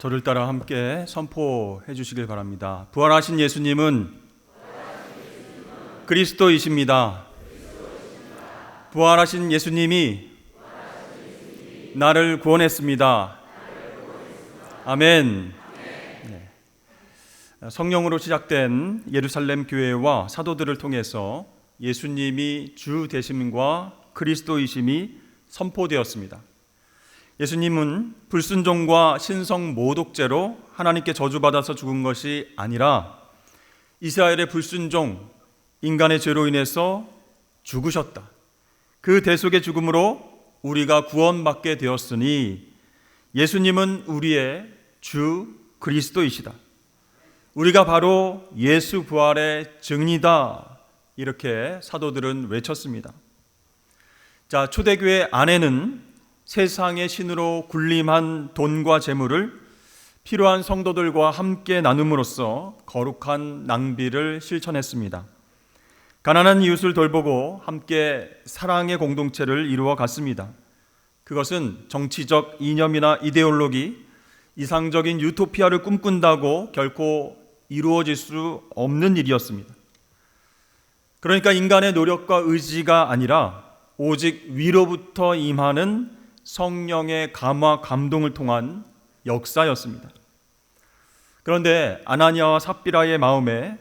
저를 따라 함께 선포해 주시길 바랍니다. 부활하신 예수님은 그리스도이십니다. 부활하신 예수님이 나를 구원했습니다. 아멘. 네. 성령으로 시작된 예루살렘 교회와 사도들을 통해서 예수님이 주 되심과 그리스도이심이 선포되었습니다. 예수님은 불순종과 신성 모독죄로 하나님께 저주받아서 죽은 것이 아니라 이스라엘의 불순종, 인간의 죄로 인해서 죽으셨다. 그 대속의 죽음으로 우리가 구원받게 되었으니 예수님은 우리의 주 그리스도이시다. 우리가 바로 예수 부활의 증이다. 이렇게 사도들은 외쳤습니다. 자, 초대교회 안에는 세상의 신으로 군림한 돈과 재물을 필요한 성도들과 함께 나눔으로써 거룩한 낭비를 실천했습니다. 가난한 이웃을 돌보고 함께 사랑의 공동체를 이루어 갔습니다. 그것은 정치적 이념이나 이데올로기, 이상적인 유토피아를 꿈꾼다고 결코 이루어질 수 없는 일이었습니다. 그러니까 인간의 노력과 의지가 아니라 오직 위로부터 임하는 성령의 감화 감동을 통한 역사였습니다. 그런데 아나니아와 삽비라의 마음에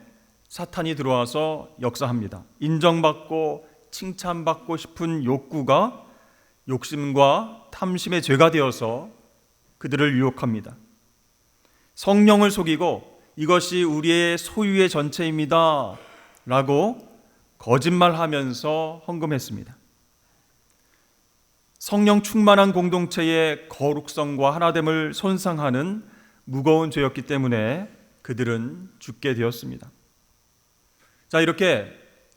사탄이 들어와서 역사합니다. 인정받고 칭찬받고 싶은 욕구가 욕심과 탐심의 죄가 되어서 그들을 유혹합니다. 성령을 속이고 이것이 우리의 소유의 전체입니다. 라고 거짓말하면서 헌금했습니다. 성령 충만한 공동체의 거룩성과 하나됨을 손상하는 무거운 죄였기 때문에 그들은 죽게 되었습니다. 자, 이렇게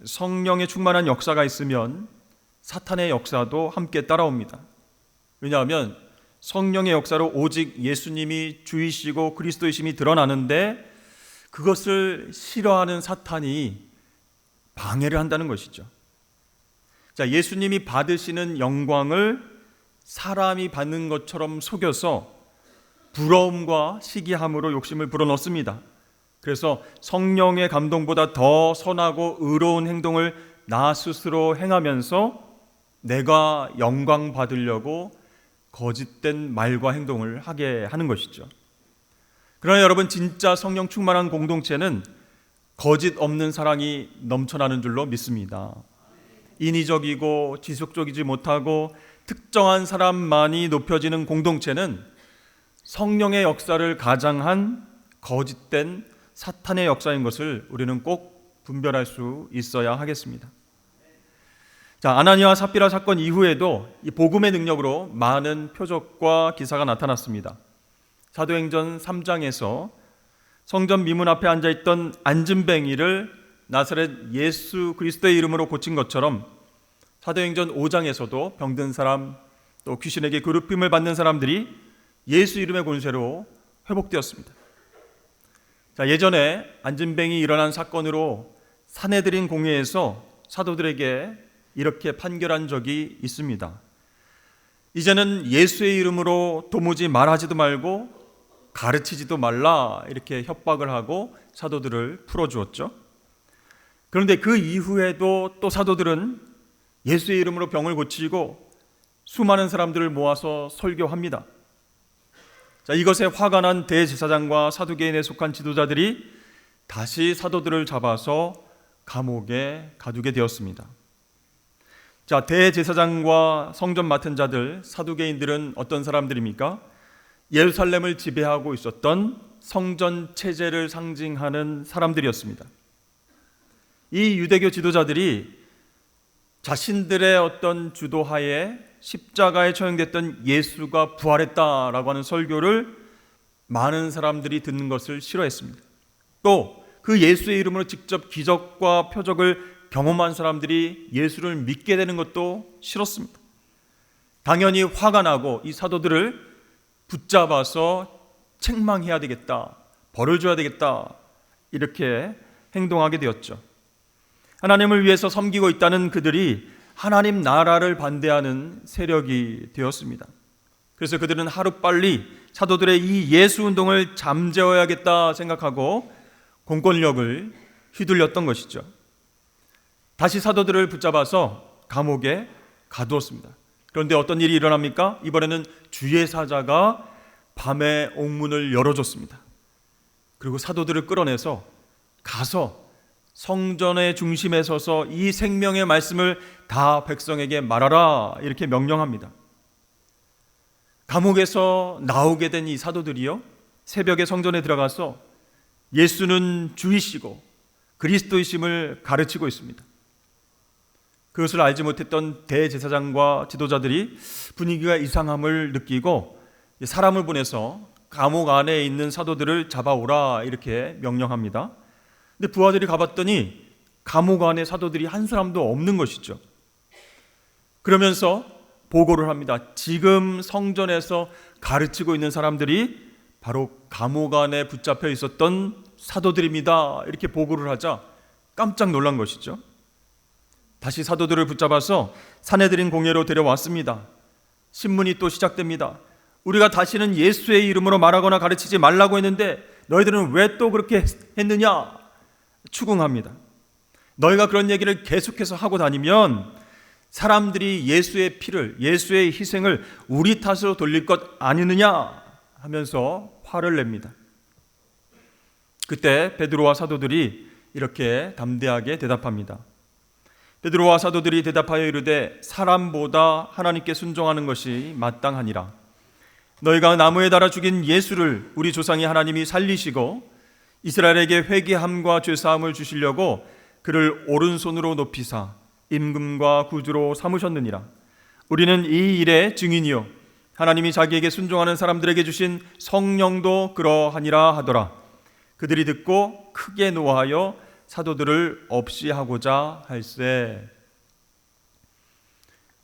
성령의 충만한 역사가 있으면 사탄의 역사도 함께 따라옵니다. 왜냐하면 성령의 역사로 오직 예수님이 주이시고 그리스도이심이 드러나는데 그것을 싫어하는 사탄이 방해를 한다는 것이죠. 자, 예수님이 받으시는 영광을 사람이 받는 것처럼 속여서 부러움과 시기함으로 욕심을 불어넣습니다. 그래서 성령의 감동보다 더 선하고 의로운 행동을 나 스스로 행하면서 내가 영광 받으려고 거짓된 말과 행동을 하게 하는 것이죠. 그러나 여러분 진짜 성령 충만한 공동체는 거짓 없는 사랑이 넘쳐나는 줄로 믿습니다. 인위적이고 지속적이지 못하고 특정한 사람만이 높여지는 공동체는 성령의 역사를 가장한 거짓된 사탄의 역사인 것을 우리는 꼭 분별할 수 있어야 하겠습니다. 자, 아나니아 삽비라 사건 이후에도 이 복음의 능력으로 많은 표적과 기사가 나타났습니다. 사도행전 3장에서 성전 미문 앞에 앉아 있던 안진뱅이를 나사렛 예수 그리스도의 이름으로 고친 것처럼 사도행전 5장에서도 병든 사람 또 귀신에게 괴롭힘을 받는 사람들이 예수 이름의 권세로 회복되었습니다. 자, 예전에 안진뱅이 일어난 사건으로 사내들인 공회에서 사도들에게 이렇게 판결한 적이 있습니다. 이제는 예수의 이름으로 도무지 말하지도 말고 가르치지도 말라 이렇게 협박을 하고 사도들을 풀어주었죠. 그런데 그 이후에도 또 사도들은 예수의 이름으로 병을 고치고 수많은 사람들을 모아서 설교합니다. 자, 이것에 화가 난 대제사장과 사두개인에 속한 지도자들이 다시 사도들을 잡아서 감옥에 가두게 되었습니다. 자, 대제사장과 성전 맡은 자들, 사두개인들은 어떤 사람들입니까? 예루살렘을 지배하고 있었던 성전 체제를 상징하는 사람들이었습니다. 이 유대교 지도자들이 자신들의 어떤 주도하에 십자가에 처형됐던 예수가 부활했다라고 하는 설교를 많은 사람들이 듣는 것을 싫어했습니다. 또 그 예수의 이름으로 직접 기적과 표적을 경험한 사람들이 예수를 믿게 되는 것도 싫었습니다. 당연히 화가 나고 이 사도들을 붙잡아서 책망해야 되겠다, 벌을 줘야 되겠다, 이렇게 행동하게 되었죠. 하나님을 위해서 섬기고 있다는 그들이 하나님 나라를 반대하는 세력이 되었습니다. 그래서 그들은 하루빨리 사도들의 이 예수 운동을 잠재워야겠다 생각하고 공권력을 휘둘렸던 것이죠. 다시 사도들을 붙잡아서 감옥에 가두었습니다. 그런데 어떤 일이 일어납니까? 이번에는 주의 사자가 밤에 옥문을 열어줬습니다. 그리고 사도들을 끌어내서 가서 성전의 중심에 서서 이 생명의 말씀을 다 백성에게 말하라 이렇게 명령합니다. 감옥에서 나오게 된 이 사도들이요 새벽에 성전에 들어가서 예수는 주이시고 그리스도이심을 가르치고 있습니다. 그것을 알지 못했던 대제사장과 지도자들이 분위기가 이상함을 느끼고 사람을 보내서 감옥 안에 있는 사도들을 잡아오라 이렇게 명령합니다. 근데 부하들이 가봤더니 감옥 안에 사도들이 한 사람도 없는 것이죠. 그러면서 보고를 합니다. 지금 성전에서 가르치고 있는 사람들이 바로 감옥 안에 붙잡혀 있었던 사도들입니다. 이렇게 보고를 하자 깜짝 놀란 것이죠. 다시 사도들을 붙잡아서 사내들인 공예로 데려왔습니다. 신문이 또 시작됩니다. 우리가 다시는 예수의 이름으로 말하거나 가르치지 말라고 했는데 너희들은 왜 또 그렇게 했느냐? 추궁합니다. 너희가 그런 얘기를 계속해서 하고 다니면 사람들이 예수의 피를, 예수의 희생을 우리 탓으로 돌릴 것 아니느냐 하면서 화를 냅니다. 그때 베드로와 사도들이 이렇게 담대하게 대답합니다. 베드로와 사도들이 대답하여 이르되 사람보다 하나님께 순종하는 것이 마땅하니라. 너희가 나무에 달아 죽인 예수를 우리 조상이 하나님이 살리시고 이스라엘에게 회개함과 죄 사함을 주시려고 그를 오른손으로 높이사 임금과 구주로 삼으셨느니라. 우리는 이 일의 증인이요 하나님이 자기에게 순종하는 사람들에게 주신 성령도 그러하니라 하더라. 그들이 듣고 크게 노하여 사도들을 없이 하고자 할세.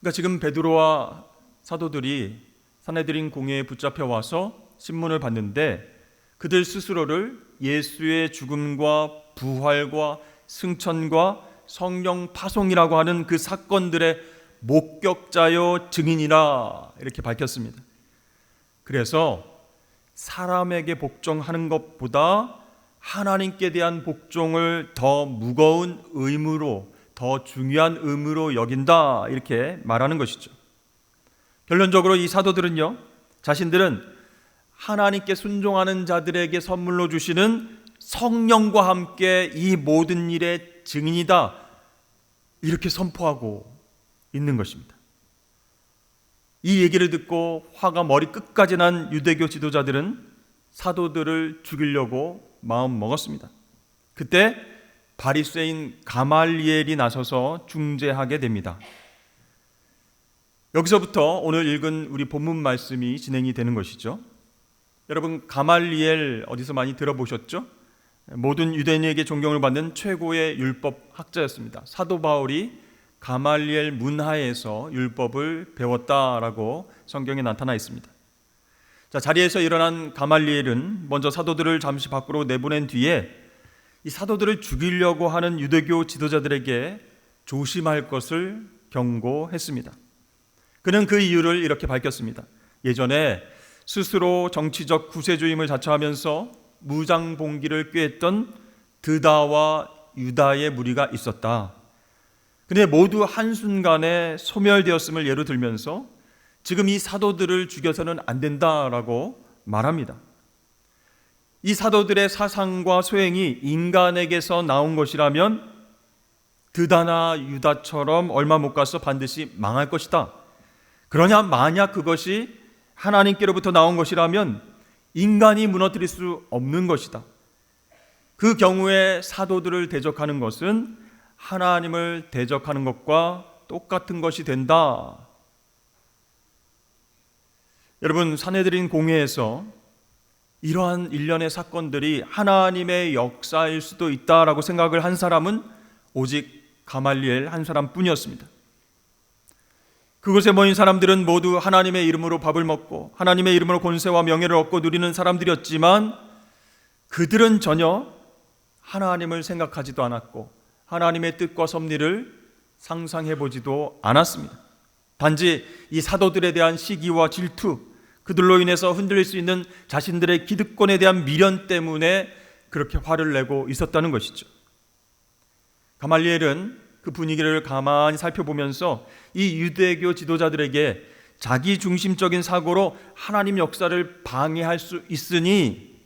그러니까 지금 베드로와 사도들이 사내들인 공회에 붙잡혀 와서 신문을 봤는데 그들 스스로를 예수의 죽음과 부활과 승천과 성령 파송이라고 하는 그 사건들의 목격자요 증인이라 이렇게 밝혔습니다. 그래서 사람에게 복종하는 것보다 하나님께 대한 복종을 더 무거운 의무로 더 중요한 의무로 여긴다 이렇게 말하는 것이죠. 결론적으로 이 사도들은요 자신들은 하나님께 순종하는 자들에게 선물로 주시는 성령과 함께 이 모든 일의 증인이다 이렇게 선포하고 있는 것입니다. 이 얘기를 듣고 화가 머리 끝까지 난 유대교 지도자들은 사도들을 죽이려고 마음 먹었습니다. 그때 바리새인 가말리엘이 나서서 중재하게 됩니다. 여기서부터 오늘 읽은 우리 본문 말씀이 진행이 되는 것이죠. 여러분 가말리엘 어디서 많이 들어보셨죠? 모든 유대인에게 존경을 받는 최고의 율법 학자였습니다. 사도 바울이 가말리엘 문하에서 율법을 배웠다라고 성경에 나타나 있습니다. 자, 자리에서 일어난 가말리엘은 먼저 사도들을 잠시 밖으로 내보낸 뒤에 이 사도들을 죽이려고 하는 유대교 지도자들에게 조심할 것을 경고했습니다. 그는 그 이유를 이렇게 밝혔습니다. 예전에 스스로 정치적 구세주임을 자처하면서 무장봉기를 꾀했던 드다와 유다의 무리가 있었다. 근데 모두 한순간에 소멸되었음을 예로 들면서 지금 이 사도들을 죽여서는 안 된다라고 말합니다. 이 사도들의 사상과 소행이 인간에게서 나온 것이라면 드다나 유다처럼 얼마 못 가서 반드시 망할 것이다. 그러냐 만약 그것이 하나님께로부터 나온 것이라면 인간이 무너뜨릴 수 없는 것이다. 그 경우에 사도들을 대적하는 것은 하나님을 대적하는 것과 똑같은 것이 된다. 여러분, 사내들인 공회에서 이러한 일련의 사건들이 하나님의 역사일 수도 있다라고 생각을 한 사람은 오직 가말리엘 한 사람뿐이었습니다. 그곳에 모인 사람들은 모두 하나님의 이름으로 밥을 먹고 하나님의 이름으로 권세와 명예를 얻고 누리는 사람들이었지만 그들은 전혀 하나님을 생각하지도 않았고 하나님의 뜻과 섭리를 상상해 보지도 않았습니다. 단지 이 사도들에 대한 시기와 질투 그들로 인해서 흔들릴 수 있는 자신들의 기득권에 대한 미련 때문에 그렇게 화를 내고 있었다는 것이죠. 가말리엘은 그 분위기를 가만히 살펴보면서 이 유대교 지도자들에게 자기 중심적인 사고로 하나님 역사를 방해할 수 있으니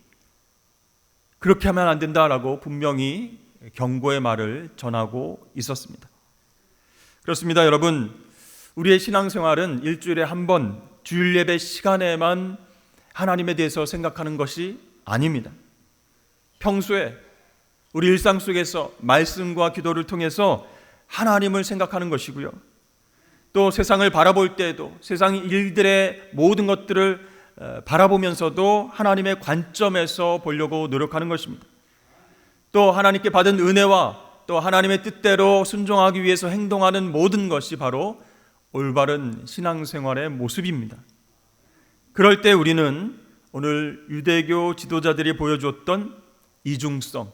그렇게 하면 안 된다라고 분명히 경고의 말을 전하고 있었습니다. 그렇습니다, 여러분. 우리의 신앙생활은 일주일에 한 번 주일 예배 시간에만 하나님에 대해서 생각하는 것이 아닙니다. 평소에 우리 일상 속에서 말씀과 기도를 통해서 하나님을 생각하는 것이고요. 또 세상을 바라볼 때에도 세상 일들의 모든 것들을 어, 바라보면서도 하나님의 관점에서 보려고 노력하는 것입니다. 또 하나님께 받은 은혜와 또 하나님의 뜻대로 순종하기 위해서 행동하는 모든 것이 바로 올바른 신앙생활의 모습입니다. 그럴 때 우리는 오늘 유대교 지도자들이 보여주었던 이중성,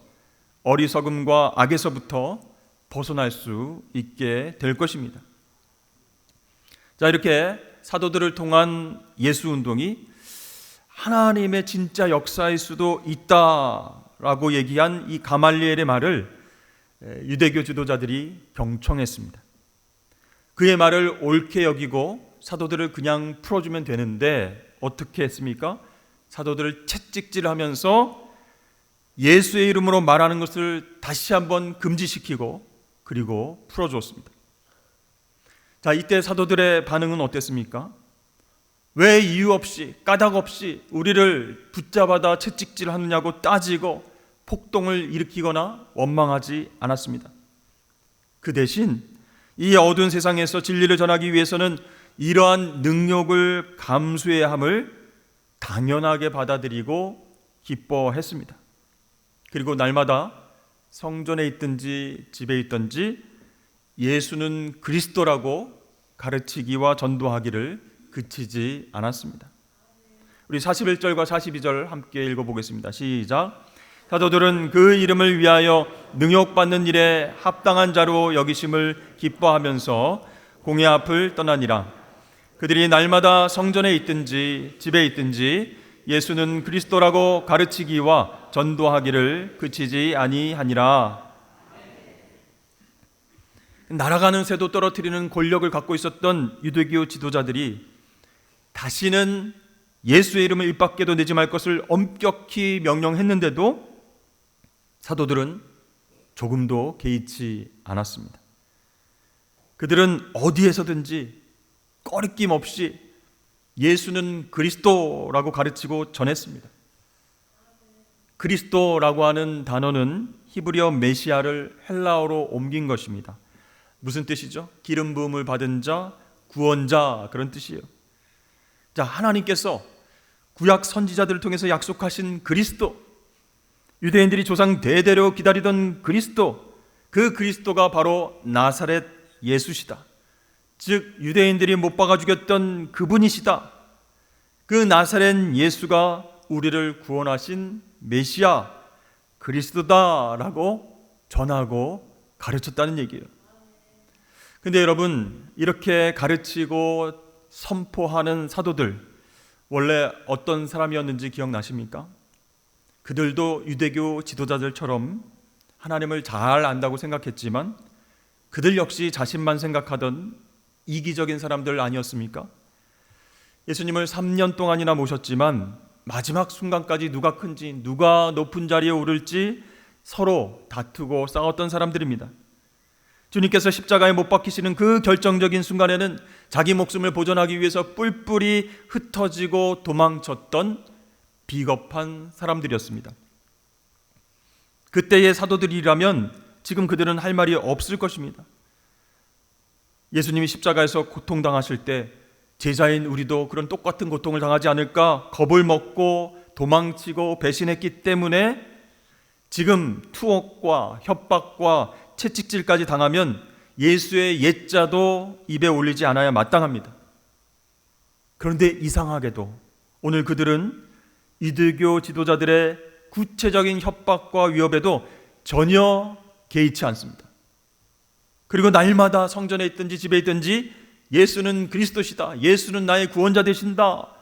어리석음과 악에서부터 벗어날 수 있게 될 것입니다. 자, 이렇게 사도들을 통한 예수 운동이 하나님의 진짜 역사일 수도 있다라고 얘기한 이 가말리엘의 말을 유대교 지도자들이 경청했습니다. 그의 말을 옳게 여기고 사도들을 그냥 풀어주면 되는데 어떻게 했습니까? 사도들을 채찍질하면서 예수의 이름으로 말하는 것을 다시 한번 금지시키고 그리고 풀어주었습니다. 자, 이때 사도들의 반응은 어땠습니까? 왜 이유 없이 까닭 없이 우리를 붙잡아다 채찍질 하느냐고 따지고 폭동을 일으키거나 원망하지 않았습니다. 그 대신 이 어두운 세상에서 진리를 전하기 위해서는 이러한 능력을 감수해야 함을 당연하게 받아들이고 기뻐했습니다. 그리고 날마다 성전에 있든지 집에 있든지 예수는 그리스도라고 가르치기와 전도하기를 그치지 않았습니다. 우리 41절과 42절 함께 읽어보겠습니다. 시작. 사도들은 그 이름을 위하여 능욕받는 일에 합당한 자로 여기심을 기뻐하면서 공회 앞을 떠나니라. 그들이 날마다 성전에 있든지 집에 있든지 예수는 그리스도라고 가르치기와 전도하기를 그치지 아니하니라. 날아가는 새도 떨어뜨리는 권력을 갖고 있었던 유대교 지도자들이 다시는 예수의 이름을 입 밖에도 내지 말 것을 엄격히 명령했는데도 사도들은 조금도 개의치 않았습니다. 그들은 어디에서든지 꺼리낌 없이 예수는 그리스도라고 가르치고 전했습니다. 그리스도라고 하는 단어는 히브리어 메시아를 헬라어로 옮긴 것입니다. 무슨 뜻이죠? 기름 부음을 받은 자, 구원자 그런 뜻이에요. 자, 하나님께서 구약 선지자들을 통해서 약속하신 그리스도 유대인들이 조상 대대로 기다리던 그리스도 그 그리스도가 바로 나사렛 예수시다. 즉 유대인들이 못 박아 죽였던 그분이시다. 그 나사렛 예수가 우리를 구원하신 메시아 그리스도다라고 전하고 가르쳤다는 얘기예요. 근데 여러분 이렇게 가르치고 선포하는 사도들 원래 어떤 사람이었는지 기억나십니까? 그들도 유대교 지도자들처럼 하나님을 잘 안다고 생각했지만 그들 역시 자신만 생각하던 이기적인 사람들 아니었습니까? 예수님을 3년 동안이나 모셨지만 마지막 순간까지 누가 큰지 누가 높은 자리에 오를지 서로 다투고 싸웠던 사람들입니다. 주님께서 십자가에 못 박히시는 그 결정적인 순간에는 자기 목숨을 보존하기 위해서 뿔뿔이 흩어지고 도망쳤던 비겁한 사람들이었습니다. 그때의 사도들이라면 지금 그들은 할 말이 없을 것입니다. 예수님이 십자가에서 고통당하실 때 제자인 우리도 그런 똑같은 고통을 당하지 않을까 겁을 먹고 도망치고 배신했기 때문에 지금 투옥과 협박과 채찍질까지 당하면 예수의 옛자도 입에 올리지 않아야 마땅합니다. 그런데 이상하게도 오늘 그들은 이들교 지도자들의 구체적인 협박과 위협에도 전혀 개의치 않습니다. 그리고 날마다 성전에 있든지 집에 있든지 예수는 그리스도시다. 예수는 나의 구원자 되신다.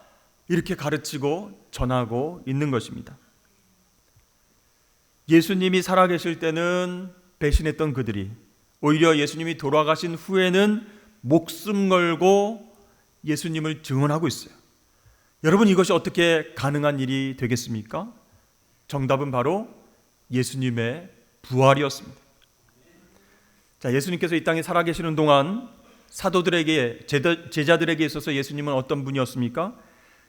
이렇게 가르치고 전하고 있는 것입니다. 예수님이 살아계실 때는 배신했던 그들이 오히려 예수님이 돌아가신 후에는 목숨 걸고 예수님을 증언하고 있어요. 여러분 이것이 어떻게 가능한 일이 되겠습니까? 정답은 바로 예수님의 부활이었습니다. 자, 예수님께서 이 땅에 살아계시는 동안 사도들에게 제자들에게 있어서 예수님은 어떤 분이었습니까?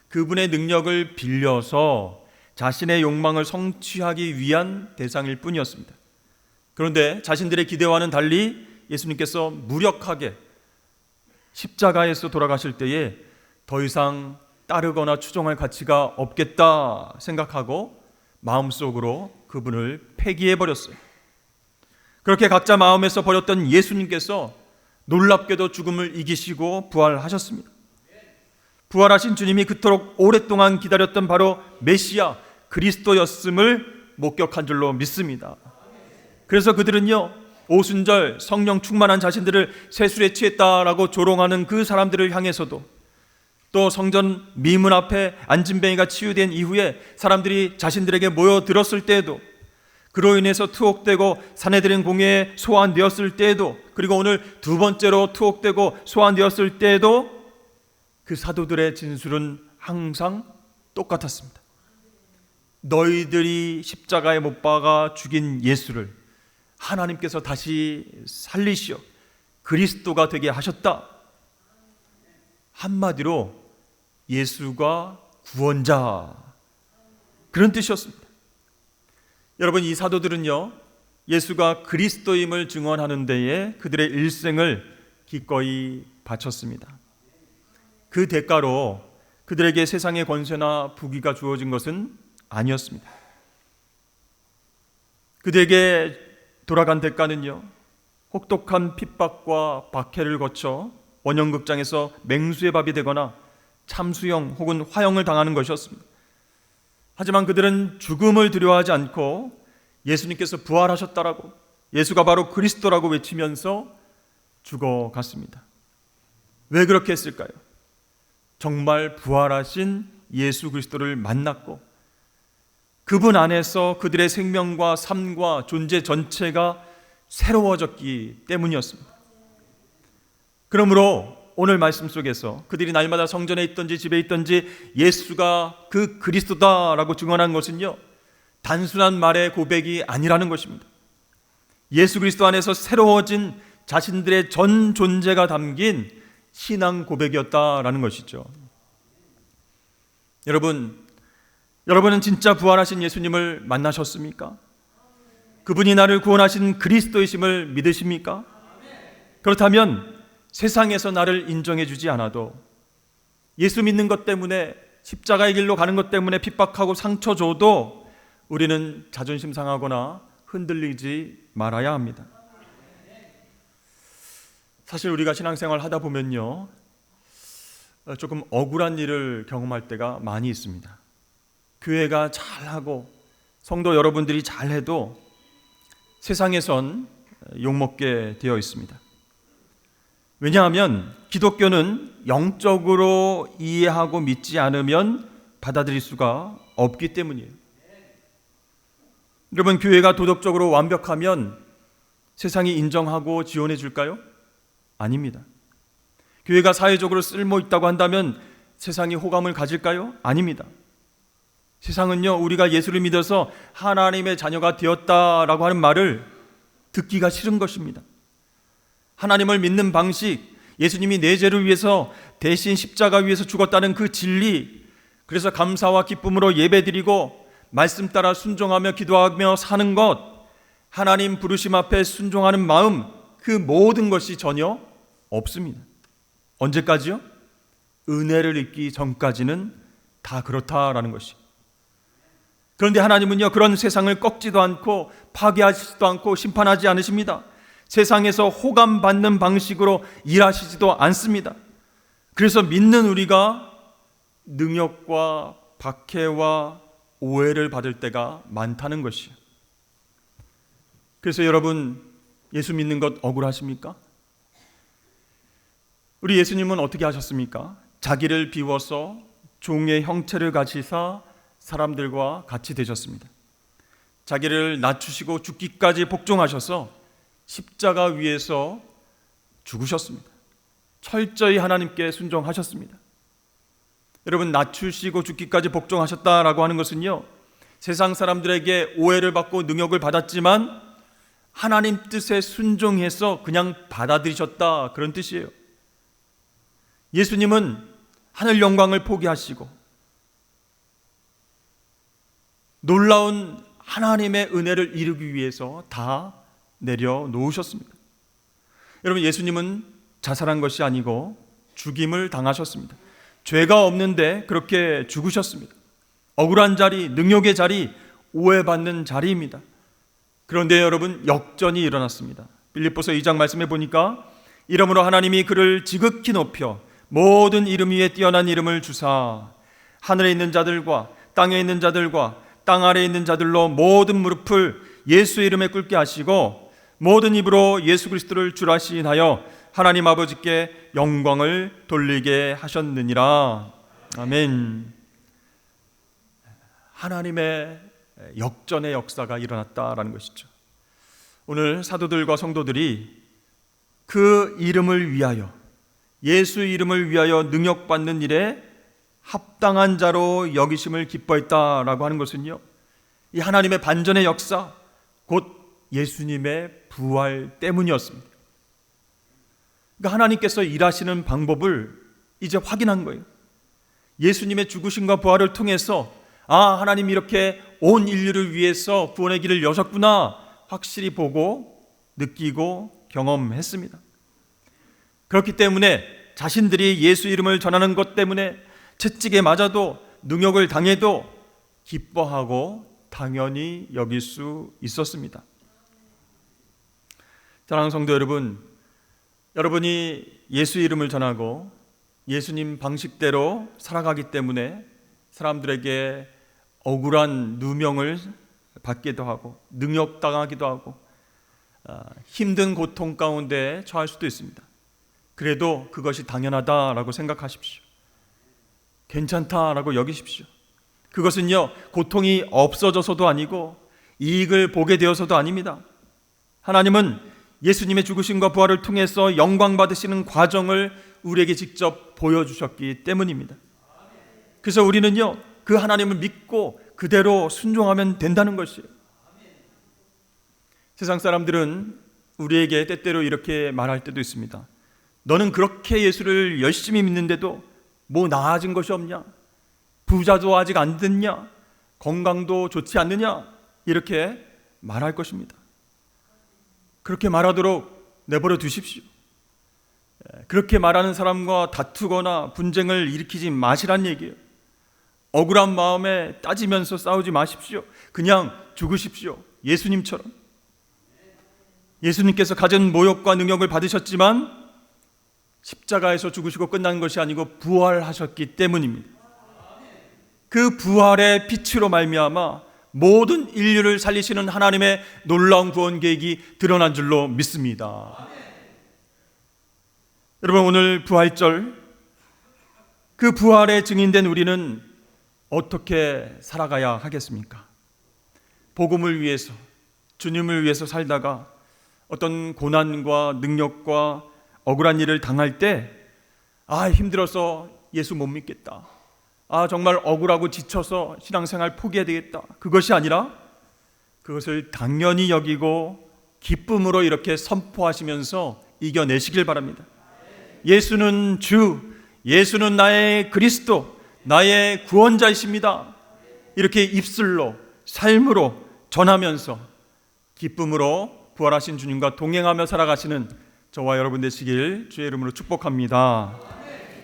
그분의 능력을 빌려서 자신의 욕망을 성취하기 위한 대상일 뿐이었습니다. 그런데 자신들의 기대와는 달리 예수님께서 무력하게 십자가에서 돌아가실 때에 더 이상 따르거나 추종할 가치가 없겠다 생각하고 마음속으로 그분을 폐기해 버렸어요. 그렇게 각자 마음에서 버렸던 예수님께서 놀랍게도 죽음을 이기시고 부활하셨습니다. 부활하신 주님이 그토록 오랫동안 기다렸던 바로 메시아 그리스도였음을 목격한 줄로 믿습니다. 그래서 그들은요 오순절 성령 충만한 자신들을 세술에 취했다라고 조롱하는 그 사람들을 향해서도 또 성전 미문 앞에 안진뱅이가 치유된 이후에 사람들이 자신들에게 모여들었을 때에도 그로 인해서 투옥되고 사내들인 공회에 소환되었을 때에도 그리고 오늘 두 번째로 투옥되고 소환되었을 때에도 그 사도들의 진술은 항상 똑같았습니다. 너희들이 십자가에 못 박아 죽인 예수를 하나님께서 다시 살리시어 그리스도가 되게 하셨다. 한마디로 예수가 구원자 그런 뜻이었습니다. 여러분 이 사도들은요 예수가 그리스도임을 증언하는 데에 그들의 일생을 기꺼이 바쳤습니다. 그 대가로 그들에게 세상의 권세나 부귀가 주어진 것은 아니었습니다. 그들에게 돌아간 대가는요, 혹독한 핍박과 박해를 거쳐 원형극장에서 맹수의 밥이 되거나 참수형 혹은 화형을 당하는 것이었습니다. 하지만 그들은 죽음을 두려워하지 않고 예수님께서 부활하셨다라고 예수가 바로 그리스도라고 외치면서 죽어갔습니다. 왜 그렇게 했을까요? 정말 부활하신 예수 그리스도를 만났고 그분 안에서 그들의 생명과 삶과 존재 전체가 새로워졌기 때문이었습니다. 그러므로 오늘 말씀 속에서 그들이 날마다 성전에 있든지 집에 있든지 예수가 그 그리스도다라고 증언한 것은요, 단순한 말의 고백이 아니라는 것입니다. 예수 그리스도 안에서 새로워진 자신들의 전 존재가 담긴 신앙 고백이었다라는 것이죠. 여러분, 여러분은 진짜 부활하신 예수님을 만나셨습니까? 그분이 나를 구원하신 그리스도이심을 믿으십니까? 그렇다면 세상에서 나를 인정해 주지 않아도 예수 믿는 것 때문에 십자가의 길로 가는 것 때문에 핍박하고 상처 줘도 우리는 자존심 상하거나 흔들리지 말아야 합니다. 사실 우리가 신앙생활 하다 보면요. 조금 억울한 일을 경험할 때가 많이 있습니다. 교회가 잘하고 성도 여러분들이 잘해도 세상에선 욕먹게 되어 있습니다. 왜냐하면 기독교는 영적으로 이해하고 믿지 않으면 받아들일 수가 없기 때문이에요. 여러분, 교회가 도덕적으로 완벽하면 세상이 인정하고 지원해 줄까요? 아닙니다. 교회가 사회적으로 쓸모 있다고 한다면 세상이 호감을 가질까요? 아닙니다. 세상은요, 우리가 예수를 믿어서 하나님의 자녀가 되었다라고 하는 말을 듣기가 싫은 것입니다. 하나님을 믿는 방식, 예수님이 내 죄를 위해서 대신 십자가 위에서 죽었다는 그 진리, 그래서 감사와 기쁨으로 예배드리고 말씀 따라 순종하며 기도하며 사는 것, 하나님 부르심 앞에 순종하는 마음, 그 모든 것이 전혀 없습니다. 언제까지요? 은혜를 입기 전까지는 다 그렇다라는 것이. 그런데 하나님은요, 그런 세상을 꺾지도 않고 파괴하시지도 않고 심판하지 않으십니다. 세상에서 호감받는 방식으로 일하시지도 않습니다. 그래서 믿는 우리가 능력과 박해와 오해를 받을 때가 많다는 것이요. 그래서 여러분, 예수 믿는 것 억울하십니까? 우리 예수님은 어떻게 하셨습니까? 자기를 비워서 종의 형체를 가지사 사람들과 같이 되셨습니다. 자기를 낮추시고 죽기까지 복종하셔서 십자가 위에서 죽으셨습니다. 철저히 하나님께 순종하셨습니다. 여러분 낮추시고 죽기까지 복종하셨다라고 하는 것은요. 세상 사람들에게 오해를 받고 능욕을 받았지만 하나님 뜻에 순종해서 그냥 받아들이셨다 그런 뜻이에요. 예수님은 하늘 영광을 포기하시고 놀라운 하나님의 은혜를 이루기 위해서 다 내려놓으셨습니다. 여러분 예수님은 자살한 것이 아니고 죽임을 당하셨습니다. 죄가 없는데 그렇게 죽으셨습니다. 억울한 자리, 능욕의 자리, 오해받는 자리입니다. 그런데 여러분 역전이 일어났습니다. 빌립보서 2장 말씀해 보니까 이러므로 하나님이 그를 지극히 높여 모든 이름 위에 뛰어난 이름을 주사 하늘에 있는 자들과 땅에 있는 자들과 땅 아래에 있는 자들로 모든 무릎을 예수 이름에 꿇게 하시고 모든 입으로 예수 그리스도를 주라 시인하여 하나님 아버지께 영광을 돌리게 하셨느니라. 아멘. 하나님의 역전의 역사가 일어났다라는 것이죠. 오늘 사도들과 성도들이 그 이름을 위하여 예수 이름을 위하여 능력 받는 일에 합당한 자로 여기심을 기뻐했다라고 하는 것은요. 이 하나님의 반전의 역사 곧 예수님의 부활 때문이었습니다. 그러니까 하나님께서 일하시는 방법을 이제 확인한 거예요. 예수님의 죽으심과 부활을 통해서 아, 하나님 이렇게 온 인류를 위해서 구원의 길을 여셨구나 확실히 보고 느끼고 경험했습니다. 그렇기 때문에 자신들이 예수 이름을 전하는 것 때문에 채찍에 맞아도 능욕을 당해도 기뻐하고 당연히 여길 수 있었습니다. 사랑하는 성도 여러분, 여러분이 예수 이름을 전하고 예수님 방식대로 살아가기 때문에 사람들에게 억울한 누명을 받기도 하고 능욕당하기도 하고 아, 힘든 고통 가운데 처할 수도 있습니다. 그래도 그것이 당연하다라고 생각하십시오. 괜찮다라고 여기십시오. 그것은요, 고통이 없어져서도 아니고 이익을 보게 되어서도 아닙니다. 하나님은 예수님의 죽으심과 부활을 통해서 영광 받으시는 과정을 우리에게 직접 보여주셨기 때문입니다. 그래서 우리는요, 그 하나님을 믿고 그대로 순종하면 된다는 것이에요. 세상 사람들은 우리에게 때때로 이렇게 말할 때도 있습니다. 너는 그렇게 예수를 열심히 믿는데도 뭐 나아진 것이 없냐? 부자도 아직 안 됐냐? 건강도 좋지 않느냐? 이렇게 말할 것입니다. 그렇게 말하도록 내버려 두십시오. 예, 그렇게 말하는 사람과 다투거나 분쟁을 일으키지 마시란 얘기예요. 억울한 마음에 따지면서 싸우지 마십시오. 그냥 죽으십시오. 예수님처럼. 예수님께서 가진 모욕과 능력을 받으셨지만 십자가에서 죽으시고 끝난 것이 아니고 부활하셨기 때문입니다. 그 부활의 빛으로 말미암아 모든 인류를 살리시는 하나님의 놀라운 구원 계획이 드러난 줄로 믿습니다. 여러분 오늘 부활절 그 부활의 증인된 우리는 어떻게 살아가야 하겠습니까? 복음을 위해서 주님을 위해서 살다가 어떤 고난과 능력과 억울한 일을 당할 때 아, 힘들어서 예수 못 믿겠다. 아, 정말 억울하고 지쳐서 신앙생활 포기해야 되겠다. 그것이 아니라 그것을 당연히 여기고 기쁨으로 이렇게 선포하시면서 이겨내시길 바랍니다. 예수는 주, 예수는 나의 그리스도, 나의 구원자이십니다. 이렇게 입술로, 삶으로 전하면서 기쁨으로 부활하신 주님과 동행하며 살아가시는 저와 여러분 되시길 주의 이름으로 축복합니다.